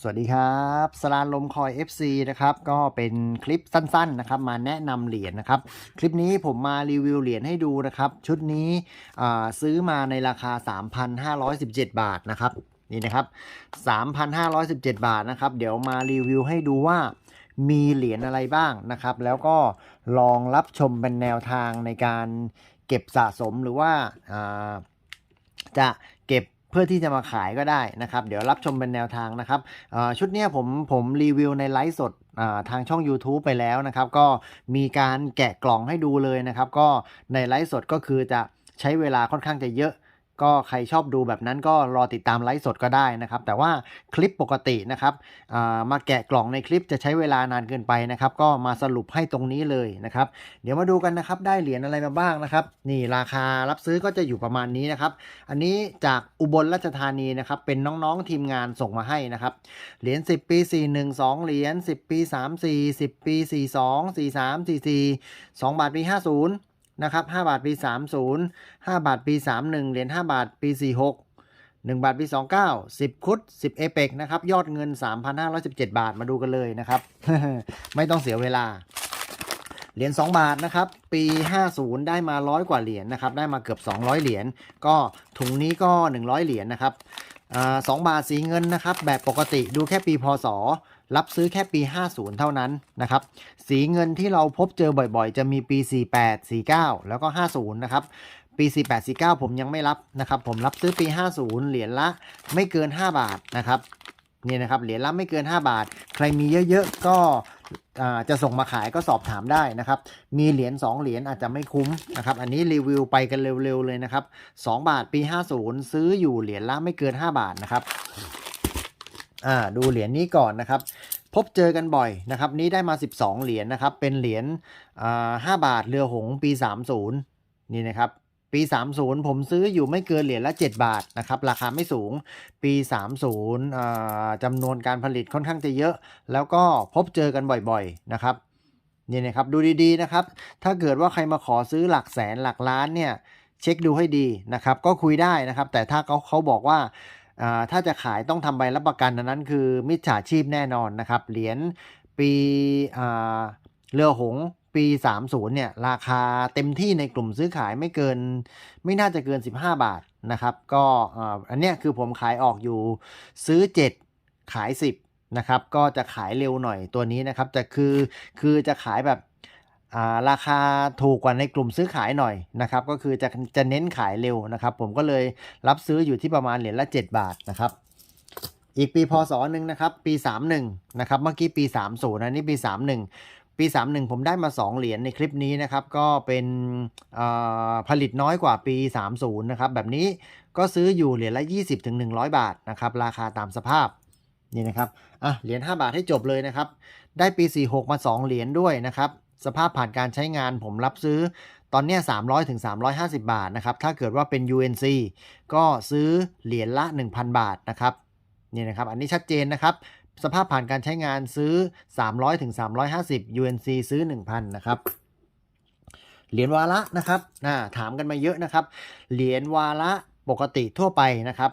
สวัสดีครับสลานลมคอย FC นะครับก็เป็นคลิปสั้นๆนะครับมาแนะนำเหรียญนะครับ คลิปนี้ผมมารีวิวเหรียญให้ดูนะครับ ชุดนี้ซื้อมาในราคา 3,517 บาทนะครับนี่นะครับ 3,517 บาทนะครับ เดี๋ยวมารีวิวให้ดูว่ามีเหรียญอะไรบ้างนะครับ แล้วก็ลองรับชมเป็นแนวทางในการเก็บสะสมหรือว่าอ่าจะเก็บ เพื่อที่จะมาขายก็ได้นะครับ เดี๋ยวรับชมเป็นแนวทางนะครับชุดนี้ผมผมรีวิวในไลฟ์สดทางช่อง YouTube ไปแล้วนะครับ ก็มีการแกะกล่องให้ดูเลยนะครับ ก็ในไลฟ์สดก็คือจะใช้เวลาค่อนข้างจะเยอะ ก็ใครชอบดูแบบนั้นก็รอติดตามไลฟ์สดก็ได้นะครับ แต่ว่าคลิปปกตินะครับมาแกะกล่องในคลิปจะใช้เวลานานเกินไปนะครับ ก็มาสรุปให้ตรงนี้เลยนะครับ เดี๋ยวมาดูกันนะครับได้เหรียญอะไรมาบ้างนะครับ นี่ราคารับซื้อก็จะอยู่ประมาณนี้นะครับ อันนี้จากอุบลราชธานีนะครับ เป็นน้องๆทีมงานส่งมาให้นะครับ เหรียญ10 ปี 41 2 เหรียญ10 ปี 34 10 ปี 42 43 44 2 บาทปี 50 นะครับ5บาทปี 30 5 บาทปี 31 เหรียญ5บาทปี 46 1 บาทปี 29 10 คุด 10 เอเปกนะครับ ยอดเงิน 3,517 บาทมาดูกันเลยนะครับ ไม่ต้องเสียเวลา เหรียญ2บาทนะครับ ปี 50 ได้มาร้อยกว่าเหรียญนะครับ ได้มาเกือบ 200 เหรียญ ก็ถุงนี้ก็ 100 เหรียญนะครับอ่าสองบาทสีเงินนะครับ แบบปกติดูแค่ปีพศ รับซื้อแค่ปี 50 เท่านั้นนะครับ สีเงินที่เราพบเจอบ่อยๆ จะมีปี 48 49 แล้วก็ 50 นะครับ ปี 48 49 ผมยังไม่รับนะครับ ผมรับซื้อปี 50 เหรียญละไม่เกิน 5 บาทนะครับนี่นะครับเหรียญละไม่เกิน 5 บาท ใครมีเยอะๆก็จะส่งมาขายก็สอบถามได้นะครับ มีเหรียญ2เหรียญอาจจะไม่คุ้มนะครับ อันนี้รีวิวไปกันเร็วๆเลยนะครับ 2 บาทปี 50 ซื้ออยู่เหรียญละไม่เกิน 5 บาทนะครับ อ่าดูเหรียญนี้ก่อนนะครับ พบเจอกันบ่อยนะครับ นี้ได้มา 12 เหรียญนะครับ เป็นเหรียญอ่า5บาทเรือหงส์ปี 30 นี่นะครับ ปี 30 ผมซื้ออยู่ไม่เกินเหรียญละ 7 บาทนะครับ ราคาไม่สูง ปี 30อ่าจำนวนการผลิตค่อนข้างจะเยอะ แล้วก็พบเจอกันบ่อยๆนะครับนี่นะครับดูดีๆนะครับ ถ้าเกิดว่าใครมาขอซื้อหลักแสนหลักล้านเนี่ยเช็คดูให้ดีนะครับ ก็คุยได้นะครับ แต่ถ้าเขาเขาบอกว่า ถ้าจะขายต้องทำใบรับประกันนั้นคือมิจฉาชีพแน่นอนนะครับ เหรียญปีเรือหงส์ปี 30เนี่ยราคาเต็มที่ในกลุ่มซื้อขายไม่เกิน ไม่น่าจะเกิน 15 บาทนะครับ ก็อ,อันเนี้ยคือผมขายออกอยู่ซื้อ 7 ขาย 10นะครับก็จะขายเร็วหน่อยตัวนี้นะครับแต่คือคือจะขายแบบ ราคาถูกกว่าในกลุ่มซื้อขายหน่อยนะครับ ก็คือจะจะเน้นขายเร็วนะครับ ผมก็เลยรับซื้ออยู่ที่ประมาณเหรียญละ 7 บาทนะครับ อีกปีพศหนึ่งนะครับ ปี 31นะครับ เมื่อกี้ปี 30นะนี่ปี 31 ปี 31 ผมได้มา 2 เหรียญในคลิปนี้นะครับ ก็เป็นผลิตน้อยกว่าปี 30นะครับ แบบนี้ก็ซื้ออยู่เหรียญละ 20-100 บาทนะครับ ราคาตามสภาพนี่นะครับ อะ เหรียญ5บาทให้จบเลยนะครับ ได้ปี 46 มา 2 เหรียญด้วยนะครับ สภาพผ่านการใช้งานผมรับซื้อตอนนี้300ถึง350 บาทนะครับ ถ้าเกิดว่าเป็น UNC ก็ซื้อเหรียญละ 1,000 บาทนะครับนี่นะครับ อันนี้ชัดเจนนะครับ สภาพผ่านการใช้งานซื้อ 300ถึง350 UNC ซื้อ 1,000 นะครับเหรียญวาระนะครับอ่าถามกันมาเยอะนะครับ เหรียญวาระปกติทั่วไปนะครับ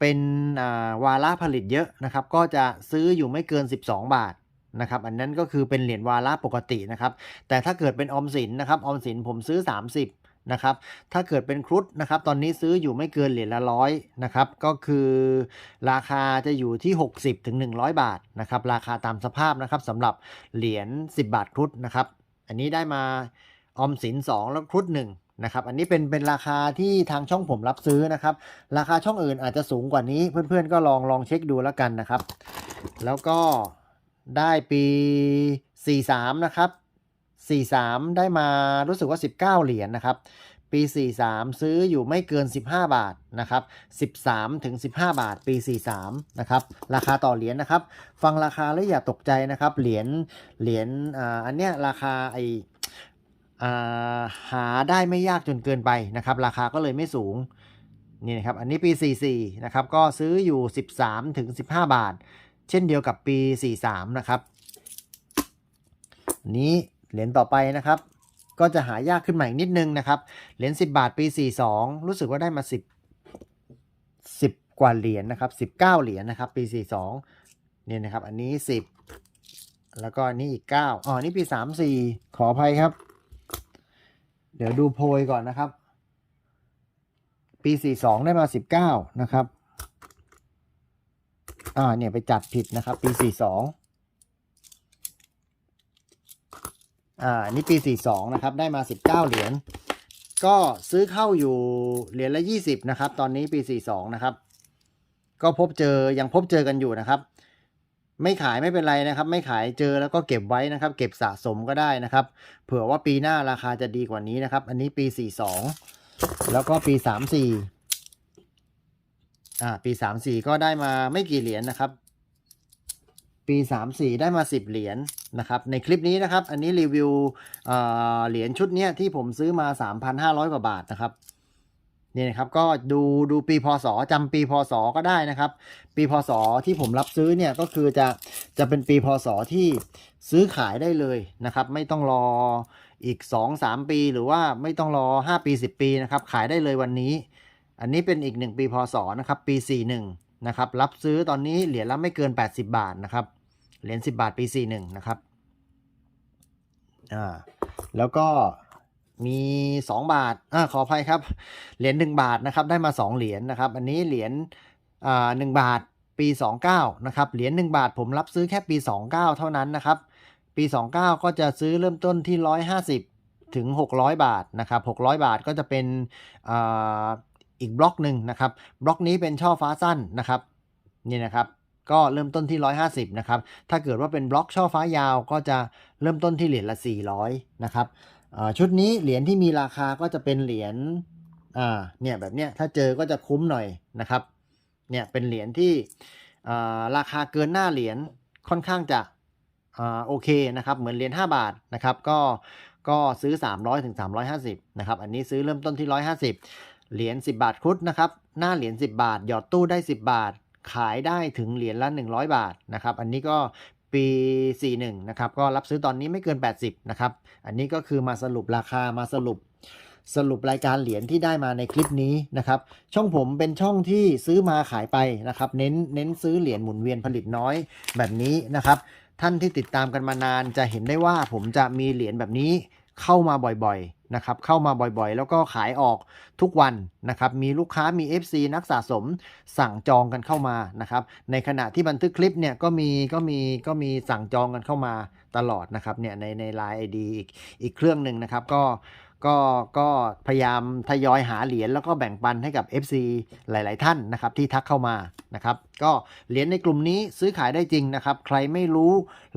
เป็นวาระผลิตเยอะนะครับ ก็จะซื้ออยู่ไม่เกิน 12 บาท นะครับอันนั้นก็คือเป็นเหรียญวาระปกตินะครับแต่ถ้าเกิดเป็นออมสินนะครับออมสินผมซื้อ 30นะครับถ้าเกิดเป็นครุฑนะครับตอนนี้ซื้ออยู่ไม่เกินเหรียญละร้อยนะครับก็คือราคาจะอยู่ที่60ถึง100 บาทนะครับราคาตามสภาพนะครับสำหรับเหรียญ10 บาทครุฑนะครับอันนี้ได้มาออมสิน 2 แล้วครุฑ1นะครับอันนี้เป็นเป็นราคาที่ทางช่องผมรับซื้อนะครับราคาช่องอื่นอาจจะสูงกว่านี้เพื่อนๆก็ลองลองเช็คดูแล้วกันนะครับ แล้วก็ ได้ปี 43 นะครับ 43 ได้มารู้สึกว่า 19 เหรียญนะครับ ปี 43 ซื้ออยู่ไม่เกิน 15 บาทนะครับ 13 ถึง 15 บาท ปี 43 นะครับ ราคาต่อเหรียญนะครับ ฟังราคาแล้วอย่าตกใจนะครับ เหรียญ เหรียญอ่าอันเนี้ยราคาไออ่าหาได้ไม่ยากจนเกินไปนะครับ ราคาก็เลยไม่สูงนี่นะครับ อันนี้ปี 44 นะครับ ก็ซื้ออยู่ 13 ถึง 15 บาท เช่นเดียวกับปี 43 นะครับ นี้เหรียญต่อไปนะครับ ก็จะหายากขึ้นมาอีกนิดนึงนะครับ เหรียญ10 บาทปี 42 รู้สึกว่าได้มา 10 10 กว่าเหรียญนะครับ19 เหรียญนะครับ ปี 42นี่ยนะครับ อันนี้สิบแล้วก็นนี้อีกเก้าอ๋อนี่ปีสามสี่ขออภัยครับ เดี๋ยวดูโพยก่อนนะครับ ปีสี่สองได้มาสิบเก้านะครับ อ่าเนี่ยไปจัดผิดนะครับ ปีสี่สองอ่านี่ปีสี่สองนะครับได้มาสิบเก้าเหรียญก็ซื้อเข้าอยู่เหรียญละยี่สิบนะครับ ตอนนี้ปีสี่สองนะครับ ก็พบเจอยังพบเจอกันอยู่นะครับ ไม่ขายไม่เป็นไรนะครับ ไม่ขายเจอแล้วก็เก็บไว้นะครับ เก็บสะสมก็ได้นะครับ เผื่อว่าปีหน้าราคาจะดีกว่านี้นะครับ อันนี้ปีสี่สองแล้วก็ปีสามสี่ อ่าปีสามสี่ก็ได้มาไม่กี่เหรียญนะครับ ปีสามสี่ได้มาสิบเหรียญนะครับ ในคลิปนี้นะครับ อันนี้รีวิวเหรียญชุดเนี้ยที่ผมซื้อมาสามพันห้าร้อยกว่าบาทนะครับนี่นะครับก็ดูดูปีพศจำปีพศก็ได้นะครับ ปีพศที่ผมรับซื้อเนี่ยก็คือจะจะเป็นปีพศที่ซื้อขายได้เลยนะครับ ไม่ต้องรออีก 2 3 ปีหรือว่าไม่ต้องรอ 5 ปี 10 ปีนะครับ ขายได้เลยวันนี้ อันนี้เป็นอีก 1 ปีพศนะครับปี 41นะครับรับซื้อตอนนี้เหรียญละไม่เกิน 80 บาทนะครับเหรียญ10 บาทปี 41นะครับอ่าแล้วก็มี 2 บาทอ่าขออภัยครับเหรียญ1บาทนะครับได้มา 2 เหรียญนะครับ อันนี้เหรียญอ่า1บาทปี 29นะครับเหรียญ1บาทผมรับซื้อแค่ปี 29 เท่านั้นนะครับปี 29 ก็จะซื้อเริ่มต้นที่ 150 ถึง 600 บาทนะครับ600 บาทก็จะเป็นอ่า อีกบล็อกหนึ่งนะครับ บล็อกนี้เป็นช่อฟ้าสั้นนะครับนี่นะครับ ก็เริ่มต้นที่ 150นะครับถ้าเกิดว่าเป็นบล็อกช่อฟ้ายาวก็จะเริ่มต้นที่เหรียญละ 400นะครับชุดนี้เหรียญที่มีราคาก็จะเป็นเหรียญอ่าเนี่ยแบบเนี้ยถ้าเจอก็จะคุ้มหน่อยนะครับเนี่ยเป็นเหรียญที่ราคาเกินหน้าเหรียญค่อนข้างจะอโอเคนะครับ เหมือนเหรียญ5บาทนะครับ ก็ก็ซื้อ 300ถึง350นะครับ อันนี้ซื้อเริ่มต้นที่ 150 เหรียญ10 บาทครุฑนะครับ หน้าเหรียญ10 บาท หยอดตู้ได้ 10 บาท ขายได้ถึงเหรียญละ 100 บาทนะครับ อันนี้ก็ปี 41 นะครับ ก็รับซื้อตอนนี้ไม่เกิน 80 นะครับ อันนี้ก็คือมาสรุปราคามาสรุปสรุปรายการเหรียญที่ได้มาในคลิปนี้นะครับ ช่องผมเป็นช่องที่ซื้อมาขายไปนะครับ เน้นเน้นซื้อเหรียญหมุนเวียนผลิตน้อยแบบนี้นะครับ ท่านที่ติดตามกันมานานจะเห็นได้ว่าผมจะมีเหรียญแบบนี้เข้ามาบ่อยๆ นะครับเข้ามาบ่อยๆ แล้วก็ขายออกทุกวันนะครับมีลูกค้ามี FC นักสะสมสั่งจองกันเข้ามานะครับในขณะที่บันทึกคลิปเนี่ยก็มีก็มีก็มีสั่งจองกันเข้ามาตลอดนะครับเนี่ยในในไลน์ไอดีอีกอีกเครื่องหนึ่งนะครับก็ ก็ก็พยายามทยอยหาเหรียญแล้วก็แบ่งปันให้กับ FC หลาย ๆ ท่านนะครับที่ทักเข้ามานะครับก็เหรียญในกลุ่มนี้ซื้อขายได้จริงนะครับ ใครไม่รู้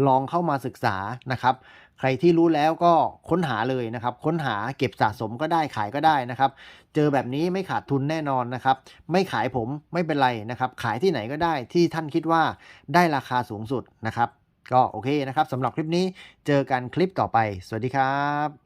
ลองเข้ามาศึกษานะครับใครที่รู้แล้วก็ค้นหาเลยนะครับ ค้นหาเก็บสะสมก็ได้ขายก็ได้นะครับ เจอแบบนี้ไม่ขาดทุนแน่นอนนะครับ ไม่ขายผมไม่เป็นไรนะครับ ขายที่ไหนก็ได้ที่ท่านคิดว่าได้ราคาสูงสุดนะครับ ก็โอเคนะครับสำหรับคลิปนี้เจอกันคลิปต่อไป สวัสดีครับ